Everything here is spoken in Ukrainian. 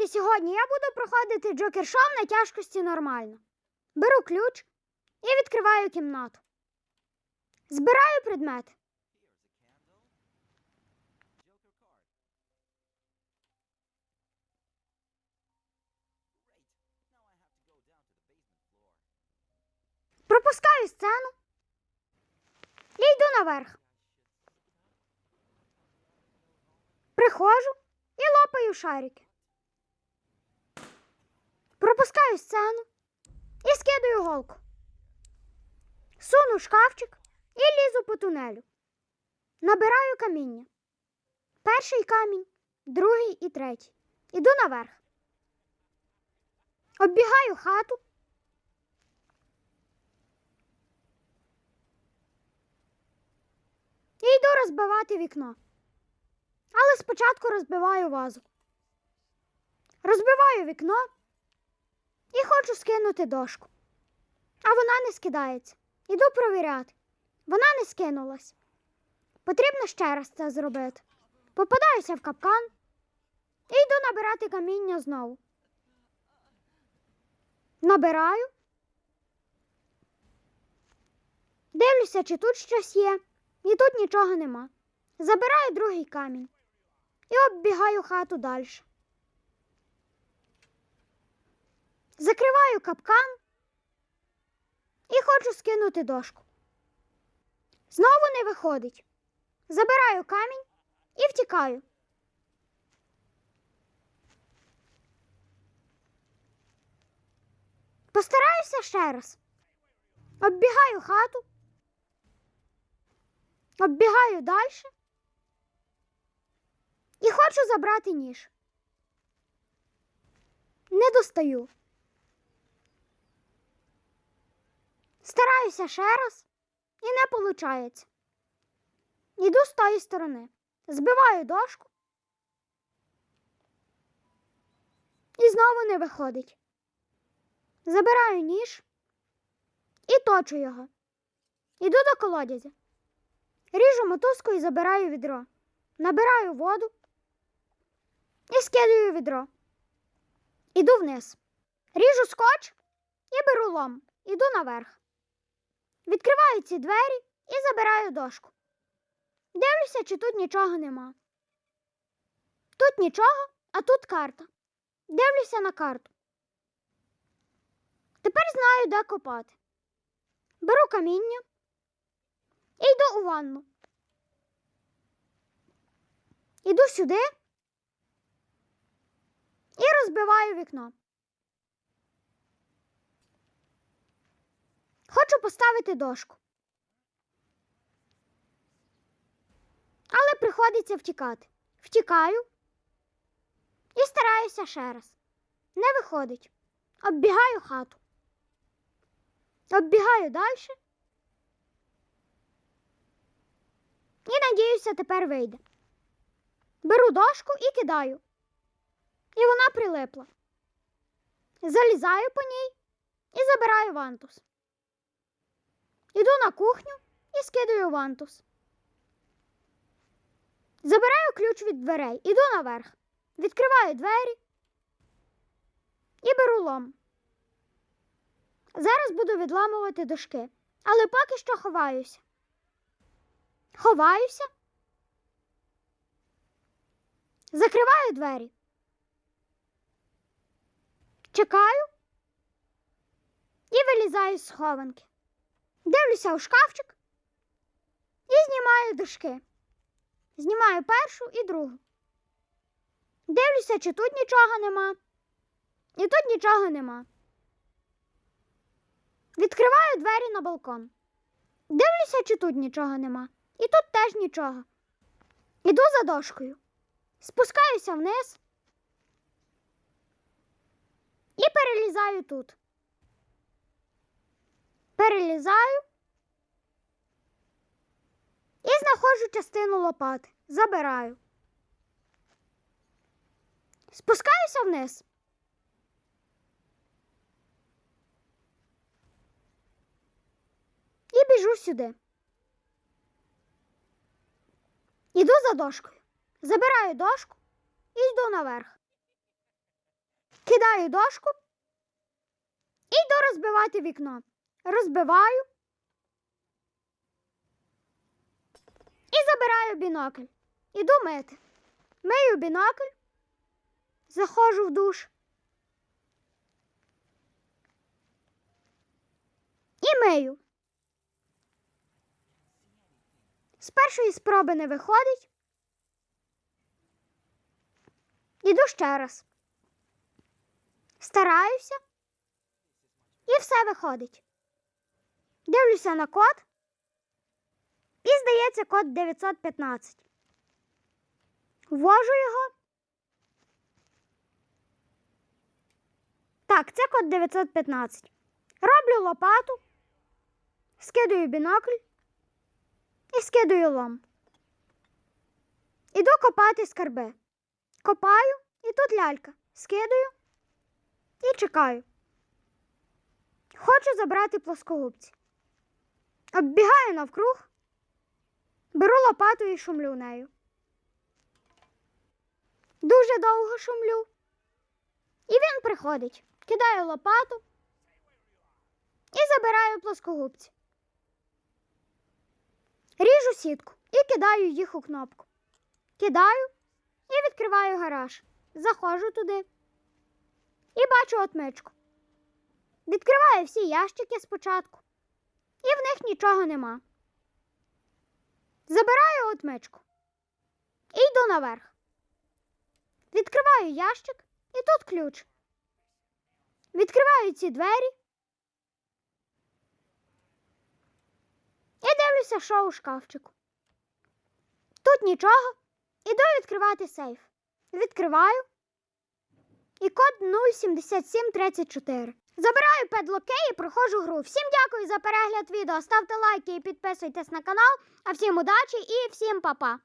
Розумієте, сьогодні я буду проходити Джокер Шоу на тяжкості нормально. Беру ключ і відкриваю кімнату. Збираю предмети. Пропускаю сцену. І йду наверх. Приходжу і лопаю шарики. Пропускаю сцену і скидаю голку. Суну шкафчик і лізу по тунелю. Набираю каміння. Перший камінь, другий і третій. Іду наверх. Оббігаю хату. І йду розбивати вікно. Але спочатку розбиваю вазу. Розбиваю вікно і хочу скинути дошку. А вона не скидається. Іду провіряти. Вона не скинулась. Потрібно ще раз це зробити. Попадаюся в капкан і йду набирати каміння знову. Набираю. Дивлюся, чи тут щось є. І тут нічого нема. Забираю другий камінь і оббігаю хату далі. Закриваю капкан і хочу скинути дошку. Знову не виходить. Забираю камінь і втікаю. Постараюся ще раз. Оббігаю хату. Оббігаю далі. І хочу забрати ніж. Не достаю. Стараюся ще раз і не виходить. Іду з тої сторони. Збиваю дошку. І знову не виходить. Забираю ніж і точу його. Іду до колодязя. Ріжу мотузку і забираю відро. Набираю воду і скидаю відро. Іду вниз. Ріжу скотч і беру лом. Іду наверх. Відкриваю ці двері і забираю дошку. Дивлюся, чи тут нічого нема. Тут нічого, а тут карта. Дивлюся на карту. Тепер знаю, де копати. Беру каміння і йду у ванну. Іду сюди і розбиваю вікно. Хочу поставити дошку. Але приходиться втікати. Втікаю і стараюся ще раз. Не виходить. Оббігаю хату. Оббігаю далі. І надіюся, тепер вийде. Беру дошку і кидаю. І вона прилипла. Залізаю по ній і забираю вантус. Іду на кухню і скидаю вантус. Забираю ключ від дверей, іду наверх. Відкриваю двері і беру лом. Зараз буду відламувати дошки, але поки що ховаюся. Ховаюся. Закриваю двері. Чекаю і вилізаю з схованки. Дивлюся у шкафчик і знімаю дошки. Знімаю першу і другу. Дивлюся, чи тут нічого нема. І тут нічого нема. Відкриваю двері на балкон. Дивлюся, чи тут нічого нема. І тут теж нічого. Іду за дошкою. Спускаюся вниз і перелізаю тут. Перелізаю і знаходжу частину лопати. Забираю. Спускаюся вниз. І біжу сюди. Іду за дошкою. Забираю дошку і йду наверх. Кидаю дошку і йду розбивати вікно. Розбиваю і забираю бінокль. Іду мити. Мию бінокль, заходжу в душ. І мию. З першої спроби не виходить. Іду ще раз. Стараюся. І все виходить. Дивлюся на код. І здається код 915. Ввожу його. Так, це код 915. Роблю лопату, скидаю бінокль і скидаю лом. Іду копати скарби. Копаю і тут лялька. Скидаю і чекаю. Хочу забрати плоскогубці. Оббігаю навкруг, беру лопату і шумлю нею. Дуже довго шумлю. І він приходить. Кидаю лопату і забираю плоскогубці. Ріжу сітку і кидаю їх у кнопку. Кидаю і відкриваю гараж. Заходжу туди і бачу отмичку. Відкриваю всі ящики спочатку, і в них нічого нема. Забираю отмичку і йду наверх. Відкриваю ящик і тут ключ. Відкриваю ці двері і дивлюся, що у шкафчику. Тут нічого. Іду відкривати сейф. Відкриваю. І код 07734. Забираю педлоки і проходжу гру. Всім дякую за перегляд відео. Ставте лайки і підписуйтесь на канал. А всім удачі і всім па-па!